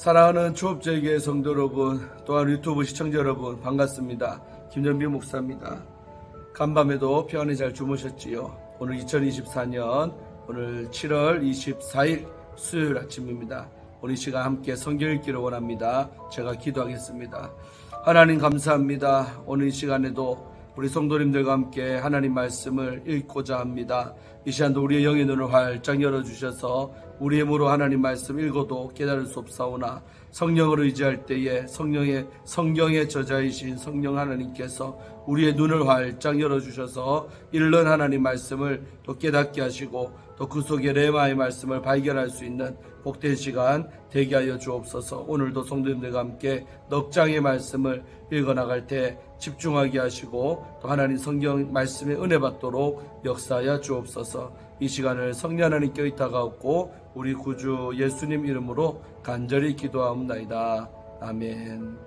사랑하는 초업제계 성도 여러분, 또한 유튜브 시청자 여러분 반갑습니다. 김전비 목사입니다. 간밤에도 평안히 잘 주무셨지요? 오늘 2024년 오늘 7월 24일 수요일 아침입니다. 이 시간 함께 성경 읽기를 원합니다. 제가 기도하겠습니다. 하나님 감사합니다. 오늘 이 시간에도 우리 성도님들과 함께 하나님 말씀을 읽고자 합니다. 이 시간도 우리의 영의 눈을 활짝 열어주셔서 우리의 힘으로 하나님 말씀 읽어도 깨달을 수 없사오나 성령을 의지할 때에 성령의 성경의 저자이신 성령 하나님께서 우리의 눈을 활짝 열어주셔서 읽는 하나님 말씀을 또 깨닫게 하시고 또그 속에 레마의 말씀을 발견할 수 있는 복된 시간 되게 하여 주옵소서. 오늘도 성도님들과 함께 넉 장의 말씀을 읽어나갈 때 집중하게 하시고 또 하나님 성경 말씀에 은혜 받도록 역사하여 주옵소서. 이 시간을 성령 하나님께 의탁하옵고 우리 구주 예수님 이름으로 간절히 기도하옵나이다. 아멘.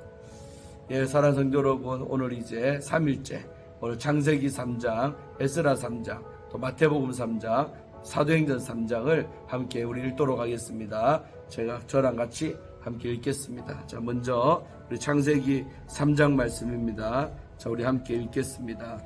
예 사랑하는 성도 여러분 오늘 이제 3일째 오늘 창세기 3장 에스라 3장 또 마태복음 3장 사도행전 3장을 함께 우리 읽도록 하겠습니다. 제가 저랑 같이 함께 읽겠습니다. 자, 먼저 우리 창세기 3장 말씀입니다. 자, 우리 함께 읽겠습니다.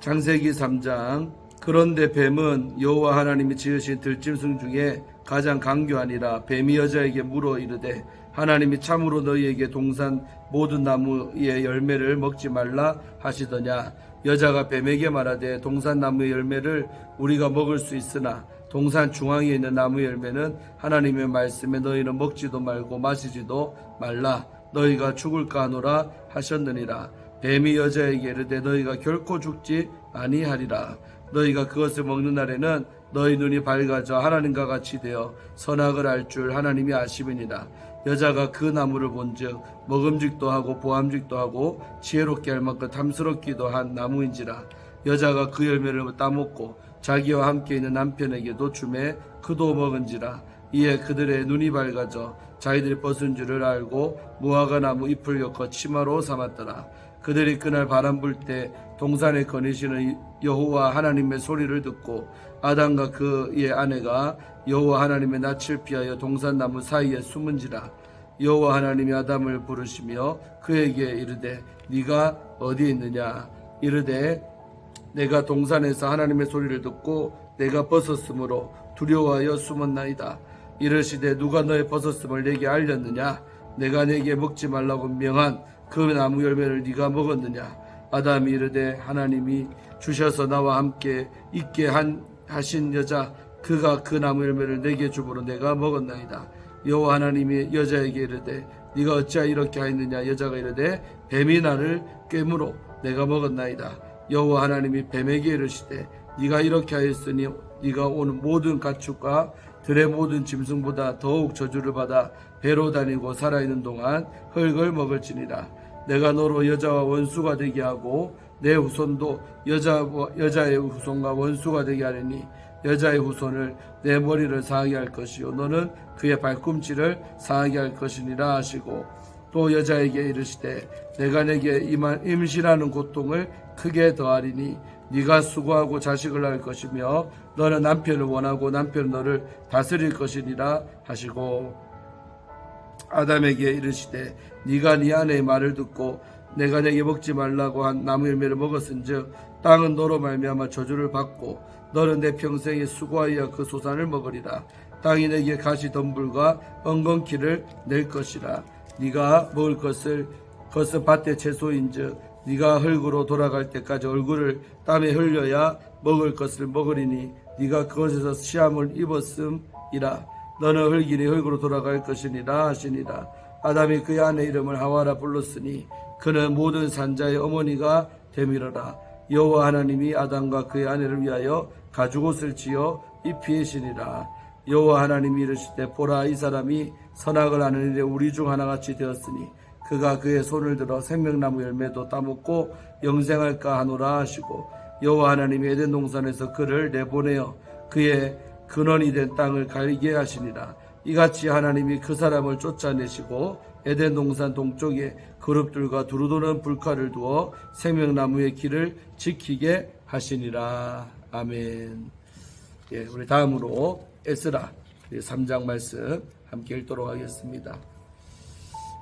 창세기 3장 그런데 뱀은 여호와 하나님이 지으신 들짐승 중에 가장 강교하니라 뱀이 여자에게 물어 이르되 하나님이 참으로 너희에게 동산 모든 나무의 열매를 먹지 말라 하시더냐? 여자가 뱀에게 말하되 동산 나무의 열매를 우리가 먹을 수 있으나 동산 중앙에 있는 나무 열매는 하나님의 말씀에 너희는 먹지도 말고 마시지도 말라. 너희가 죽을까 하노라 하셨느니라. 뱀이 여자에게 이르되 너희가 결코 죽지 아니하리라. 너희가 그것을 먹는 날에는 너희 눈이 밝아져 하나님과 같이 되어 선악을 알 줄 하나님이 아심이니라 여자가 그 나무를 본즉 먹음직도 하고 보암직도 하고 지혜롭게 할 만큼 탐스럽기도 한 나무인지라 여자가 그 열매를 따먹고 자기와 함께 있는 남편에게도 주매 그도 먹은지라 이에 그들의 눈이 밝아져 자기들이 벗은 줄을 알고 무화과 나무 잎을 엮어 치마로 삼았더라. 그들이 그날 바람 불때 동산에 거니시는 여호와 하나님의 소리를 듣고 아담과 그의 아내가 여호와 하나님의 낯을 피하여 동산나무 사이에 숨은지라 여호와 하나님이 아담을 부르시며 그에게 이르되 네가 어디 있느냐? 이르되 내가 동산에서 하나님의 소리를 듣고 내가 벗었으므로 두려워하여 숨었나이다. 이르시되 누가 너의 벗었음을 내게 알렸느냐? 내가 내게 먹지 말라고 명한 그 나무 열매를 네가 먹었느냐 아담이 이르되 하나님이 주셔서 나와 함께 있게 한 하신 여자 그가 그 나무 열매를 내게 주므로 내가 먹었나이다. 여호와 하나님이 여자에게 이르되 네가 어찌하여 이렇게 하였느냐? 여자가 이르되 뱀이 나를 꿰므로 내가 먹었나이다. 여호와 하나님이 뱀에게 이르시되 네가 이렇게 하였으니 네가 오는 모든 가축과 들의 모든 짐승보다 더욱 저주를 받아 배로 다니고 살아있는 동안 흙을 먹을지니라 내가 너로 여자와 원수가 되게 하고 내 후손도 여자 여자의 후손과 원수가 되게 하리니 여자의 후손을 내 머리를 상하게 할 것이요. 너는 그의 발꿈치를 상하게 할 것이니라 하시고 또 여자에게 이르시되 내가 내게 임한 임신하는 고통을 크게 더하리니 네가 수고하고 자식을 낳을 것이며 너는 남편을 원하고 남편은 너를 다스릴 것이니라 하시고 아담에게 이르시되 네가 네 아내의 말을 듣고 내가 내게 먹지 말라고 한 나무 열매를 먹었은즉 땅은 너로 말미암아 저주를 받고 너는 내 평생에 수고하여 그 소산을 먹으리라. 땅이 내게 가시 덤불과 엉겅퀴를 낼 것이라. 네가 먹을 것을 그것은 밭의 채소인즉 네가 흙으로 돌아갈 때까지 얼굴을 땀에 흘려야 먹을 것을 먹으리니 네가 그것에서 시함을 입었음이라 너는 흙이니 흙으로 돌아갈 것이니라 하시니라. 아담이 그의 아내 이름을 하와라 불렀으니 그는 모든 산자의 어머니가 되밀어라. 여호와 하나님이 아담과 그의 아내를 위하여 가죽옷을 지어 입히시니라. 여호와 하나님이 이르시되 보라 이 사람이 선악을 하는 일에 우리 중 하나같이 되었으니 그가 그의 손을 들어 생명나무 열매도 따먹고 영생할까 하노라 하시고 여호와 하나님이 에덴 동산에서 그를 내보내어 그의 근원이 된 땅을 갈게 하시니라 이같이 하나님이 그 사람을 쫓아내시고 에덴 동산 동쪽에 그룹들과 두루도는 불칼을 두어 생명나무의 길을 지키게 하시니라 아멘. 예, 우리 다음으로 에스라 3장 말씀 함께 읽도록 하겠습니다.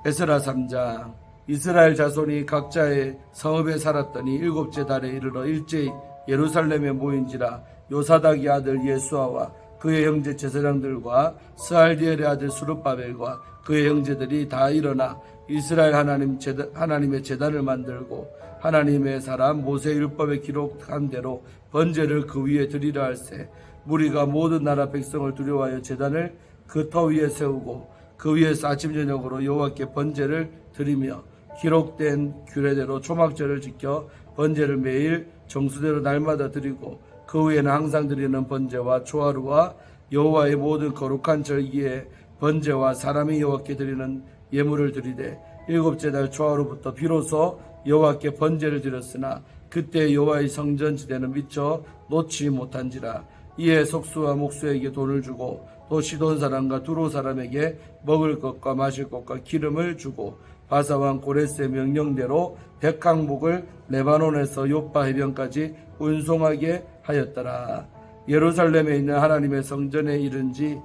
에스라 3장 이스라엘 자손이 각자의 성읍에 살았더니 일곱째 달에 이르러 일제히 예루살렘에 모인지라 요사닥의 아들 예수아와 그의 형제 제사장들과 스알디엘의 아들 수르바벨과 그의 형제들이 다 일어나 이스라엘 하나님 제다, 하나님의 제단을 만들고 하나님의 사람 모세 율법에 기록한 대로 번제를 그 위에 드리려 할세. 무리가 모든 나라 백성을 두려워하여 제단을 그 터 위에 세우고 그 위에서 아침 저녁으로 여호와께 번제를 드리며 기록된 규례대로 초막절을 지켜 번제를 매일 정수대로 날마다 드리고 그 후에는 항상 드리는 번제와 초하루와 여호와의 모든 거룩한 절기에 번제와 사람이 여호와께 드리는 예물을 드리되 일곱째 달 초하루부터 비로소 여호와께 번제를 드렸으나 그때 여호와의 성전 지대는 미처 놓지 못한지라. 이에 속수와 목수에게 돈을 주고 또 시돈 사람과 두로 사람에게 먹을 것과 마실 것과 기름을 주고 바사왕 고레스의 명령대로 백항목을 레바논에서 요파 해변까지 운송하게 하였더라. 예루살렘에 있는 하나님의 성전에 이른 지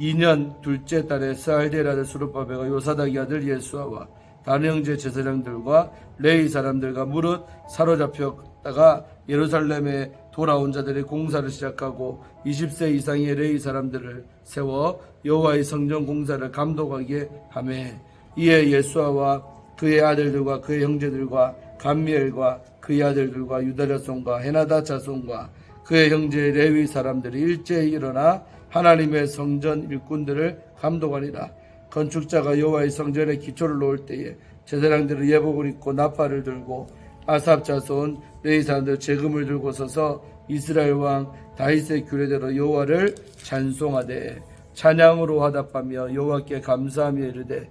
2년 둘째 달에 스알데라드 수르바베가 요사닥이 아들 예수아와 다른 형제 제사장들과 레이 사람들과 무릇 사로잡혔다가 예루살렘에 돌아온 자들이 공사를 시작하고 20세 이상의 레이 사람들을 세워 여호와의 성전 공사를 감독하게 하매 이에 예수아와 그의 아들들과 그의 형제들과 감미엘과 그의 아들들과 유다 자손과 헤나다 자손과 그의 형제 레위 사람들이 일제히 일어나 하나님의 성전 일꾼들을 감독하니라. 건축자가 여호와의 성전에 기초를 놓을 때에 제사장들은 예복을 입고 나팔을 들고 아삽 자손 레이 사람들 재금을 들고 서서 이스라엘 왕 다윗의 규례대로 여호와를 찬송하되 찬양으로 화답하며 여호와께 감사하며 이르되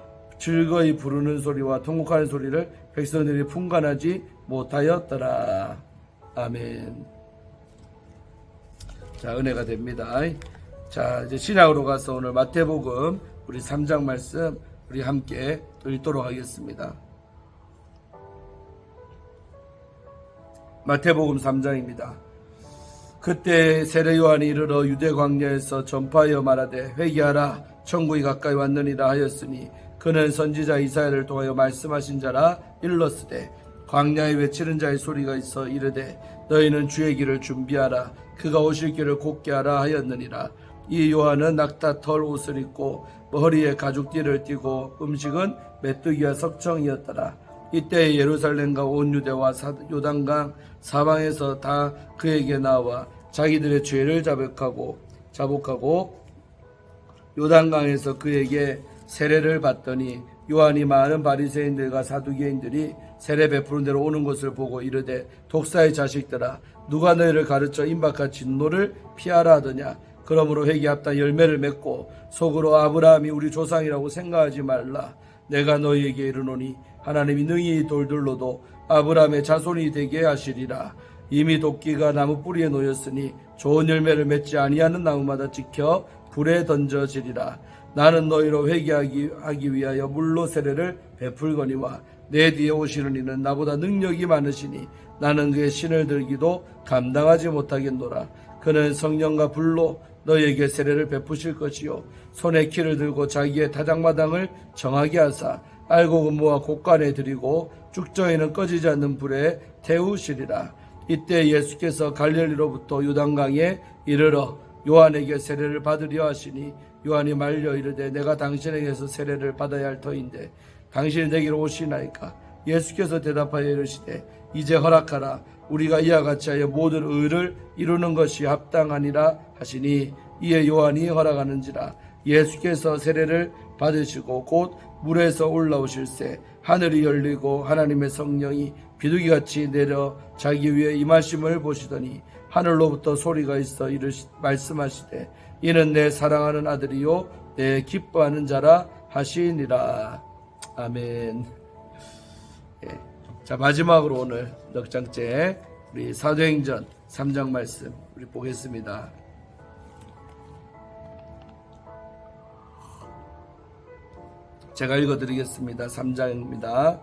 즐거이 부르는 소리와 통곡하는 소리를 백성들이 풍간하지 못하였더라. 아멘. 자, 은혜가 됩니다. 자, 이제 신약으로 가서 오늘 마태복음 우리 3장 말씀 우리 함께 읽도록 하겠습니다. 마태복음 3장입니다. 그때 세례 요한이 이르러 유대 광야에서 전파하여 말하되 회개하라 천국이 가까이 왔느니라 하였으니 그는 선지자 이사야를 통하여 말씀하신 자라 일렀으되 광야에 외치는 자의 소리가 있어 이르되 너희는 주의 길을 준비하라. 그가 오실 길을 곧게 하라 하였느니라. 이 요한은 낙타 털 옷을 입고 머리에 가죽띠를 띠고 음식은 메뚜기와 석청이었더라. 이때 예루살렘과 온 유대와 사- 요단강 사방에서 다 그에게 나와 자기들의 죄를 자백하고 자복하고 요단강에서 그에게 세례를 받더니 요한이 많은 바리새인들과 사두개인들이 세례 베푸는 대로 오는 것을 보고 이르되 독사의 자식들아 누가 너희를 가르쳐 임박한 진노를 피하라 하더냐? 그러므로 회개합다 열매를 맺고 속으로 아브라함이 우리 조상이라고 생각하지 말라. 내가 너희에게 이르노니 하나님이 능히 이 돌들로도 아브라함의 자손이 되게 하시리라. 이미 도끼가 나무 뿌리에 놓였으니 좋은 열매를 맺지 아니하는 나무마다 지켜 불에 던져지리라 나는 너희로 회개하기 하기 위하여 물로 세례를 베풀거니와 내 뒤에 오시는 이는 나보다 능력이 많으시니 나는 그의 신을 들기도 감당하지 못하겠노라. 그는 성령과 불로 너희에게 세례를 베푸실 것이요. 손에 키를 들고 자기의 타작마당을 정하게 하사 알고 근무와 곳간에 드리고 죽정에는 꺼지지 않는 불에 태우시리라. 이때 예수께서 갈릴리로부터 유단강에 이르러 요한에게 세례를 받으려 하시니 요한이 말려 이르되 내가 당신에게서 세례를 받아야 할 터인데 당신이 내게로 오시나이까? 예수께서 대답하여 이르시되 이제 허락하라. 우리가 이와 같이 하여 모든 의를 이루는 것이 합당하니라 하시니 이에 요한이 허락하는지라. 예수께서 세례를 받으시고 곧 물에서 올라오실새 하늘이 열리고 하나님의 성령이 비둘기같이 내려 자기 위에 임하심을 보시더니 하늘로부터 소리가 있어 이르시 말씀하시되 이는 내 사랑하는 아들이요 내 기뻐하는 자라 하시니라. 아멘. 예. 자 마지막으로 오늘 넉 장째 우리 사도행전 3장 말씀 우리 보겠습니다. 제가 읽어드리겠습니다. 3장입니다.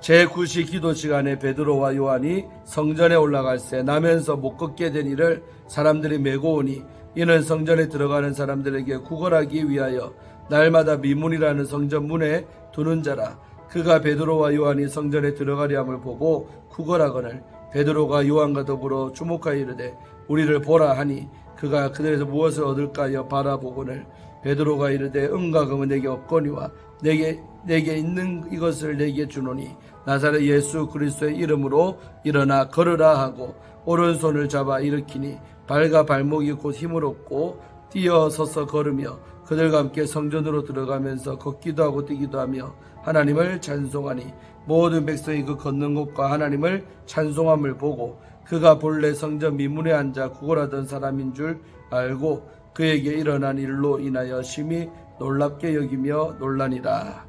제9시 기도 시간에 베드로와 요한이 성전에 올라갈새 나면서 못 걷게 된 이를 사람들이 메고 오니 이는 성전에 들어가는 사람들에게 구걸하기 위하여 날마다 미문이라는 성전 문에 두는 자라. 그가 베드로와 요한이 성전에 들어가려 함을 보고 구걸하거늘 베드로가 요한과 더불어 주목하여 이르되 우리를 보라 하니 그가 그들에서 무엇을 얻을까 하여 바라보거늘 베드로가 이르되 은과 금은 내게 없거니와 내게 내게 있는 이것을 내게 주노니 나사렛 예수 그리스도의 이름으로 일어나 걸으라 하고 오른손을 잡아 일으키니 발과 발목이 곧 힘을 얻고 뛰어 서서 걸으며 그들과 함께 성전으로 들어가면서 걷기도 하고 뛰기도 하며 하나님을 찬송하니 모든 백성이 그 걷는 곳과 하나님을 찬송함을 보고 그가 본래 성전 미문에 앉아 구걸하던 사람인 줄 알고 그에게 일어난 일로 인하여 심히 놀랍게 여기며 놀라니라.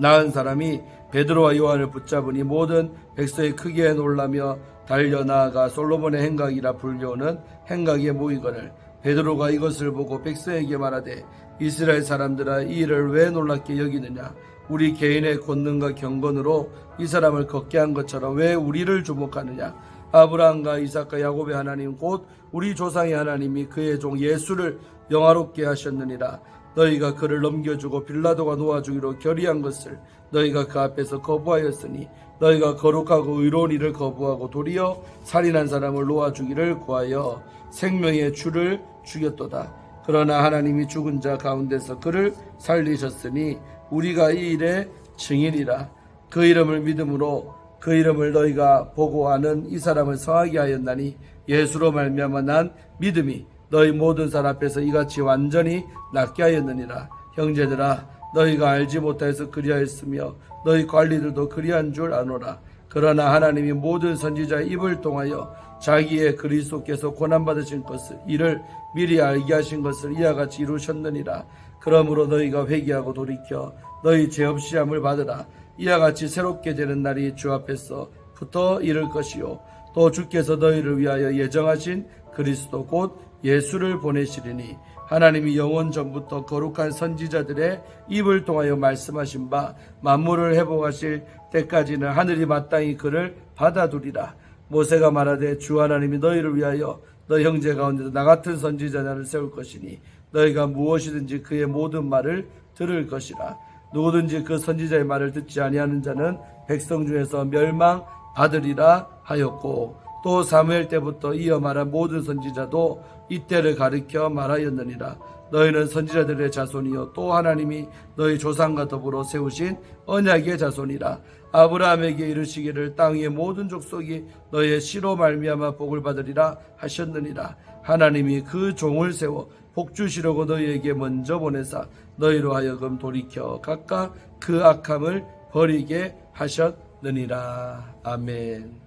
나은 사람이 베드로와 요한을 붙잡으니 모든 백성이 크게 놀라며 달려나가 솔로몬의 행각이라 불려오는 행각에 모이거늘 베드로가 이것을 보고 백성에게 말하되 이스라엘 사람들아 이 일을 왜 놀랍게 여기느냐? 우리 개인의 권능과 경건으로 이 사람을 걷게 한 것처럼 왜 우리를 주목하느냐? 아브라함과 이삭과 야곱의 하나님 곧 우리 조상의 하나님이 그의 종 예수를 영화롭게 하셨느니라. 너희가 그를 넘겨주고 빌라도가 놓아주기로 결의한 것을 너희가 그 앞에서 거부하였으니 너희가 거룩하고 의로운 일을 거부하고 도리어 살인한 사람을 놓아 주기를 구하여 생명의 주를 죽였도다. 그러나 하나님이 죽은 자 가운데서 그를 살리셨으니 우리가 이 일의 증인이라. 그 이름을 믿음으로 그 이름을 너희가 보고 아는 이 사람을 성하게 하였나니 예수로 말미암아 난 믿음이 너희 모든 사람 앞에서 이같이 완전히 낫게 하였느니라 형제들아 너희가 알지 못하여서 그리하였으며 너희 관리들도 그리한 줄 아노라. 그러나 하나님이 모든 선지자의 입을 통하여 자기의 그리스도께서 고난 받으신 것을 이를 미리 알게 하신 것을 이와 같이 이루셨느니라. 그러므로 너희가 회개하고 돌이켜 너희 죄 없이 함을 받으라. 이와 같이 새롭게 되는 날이 주 앞에서 붙어 이를 것이요. 또 주께서 너희를 위하여 예정하신 그리스도 곧 예수를 보내시리니 하나님이 영원 전부터 거룩한 선지자들의 입을 통하여 말씀하신 바 만물을 회복하실 때까지는 하늘이 마땅히 그를 받아두리라. 모세가 말하되 주 하나님이 너희를 위하여 너희 형제 가운데도 나 같은 선지자를 세울 것이니 너희가 무엇이든지 그의 모든 말을 들을 것이라. 누구든지 그 선지자의 말을 듣지 아니하는 자는 백성 중에서 멸망 받으리라 하였고 또 사무엘 때부터 이어 말한 모든 선지자도 이때를 가리켜 말하였느니라. 너희는 선지자들의 자손이요 또 하나님이 너희 조상과 더불어 세우신 언약의 자손이라. 아브라함에게 이르시기를 땅 위의 모든 족속이 너희의 씨로 말미암아 복을 받으리라 하셨느니라. 하나님이 그 종을 세워 복 주시려고 너희에게 먼저 보내사 너희로 하여금 돌이켜 각각 그 악함을 버리게 하셨느니라. 아멘.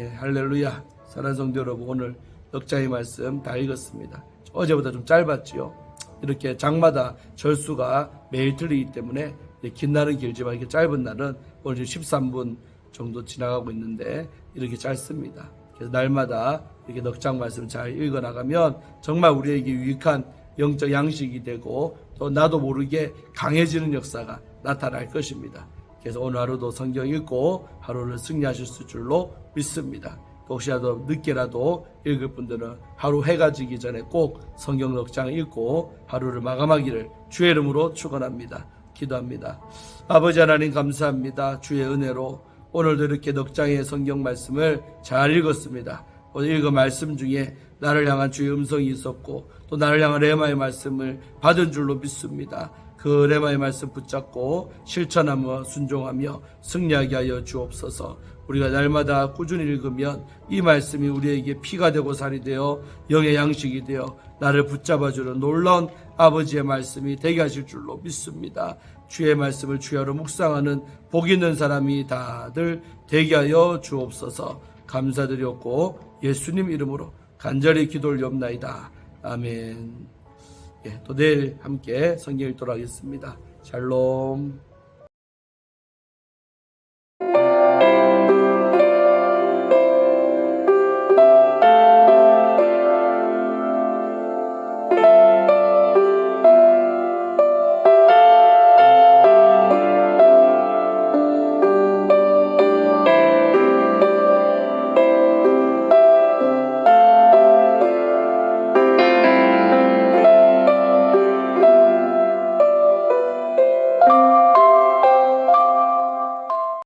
예, 할렐루야. 사랑하는 성도 여러분, 오늘 넉장의 말씀 다 읽었습니다. 어제보다 좀 짧았지요. 이렇게 장마다 절수가 매일 틀리기 때문에 긴 날은 길지만 이렇게 짧은 날은 오늘 지금 13분 정도 지나가고 있는데 이렇게 짧습니다. 그래서 날마다 이렇게 넉장 말씀 잘 읽어 나가면 정말 우리에게 유익한 영적 양식이 되고 또 나도 모르게 강해지는 역사가 나타날 것입니다. 그래서 오늘 하루도 성경 읽고 하루를 승리하실 수 줄로 믿습니다. 혹시라도 늦게라도 읽을 분들은 하루 해가 지기 전에 꼭 성경 넉장 읽고 하루를 마감하기를 주의 이름으로 축원합니다. 기도합니다. 아버지 하나님 감사합니다. 주의 은혜로 오늘도 이렇게 넉장의 성경 말씀을 잘 읽었습니다. 오늘 읽은 말씀 중에 나를 향한 주의 음성이 있었고 또 나를 향한 레마의 말씀을 받은 줄로 믿습니다. 그 레마의 말씀 붙잡고 실천하며 순종하며 승리하게 하여 주옵소서. 우리가 날마다 꾸준히 읽으면 이 말씀이 우리에게 피가 되고 살이 되어 영의 양식이 되어 나를 붙잡아 주는 놀라운 아버지의 말씀이 되게 하실 줄로 믿습니다. 주의 말씀을 주야로 묵상하는 복 있는 사람이 다들 되게 하여 주옵소서 감사드렸고 예수님 이름으로 간절히 기도를 엽나이다. 아멘. 예, 또 내일 함께 성경 읽도록 하겠습니다. 샬롬.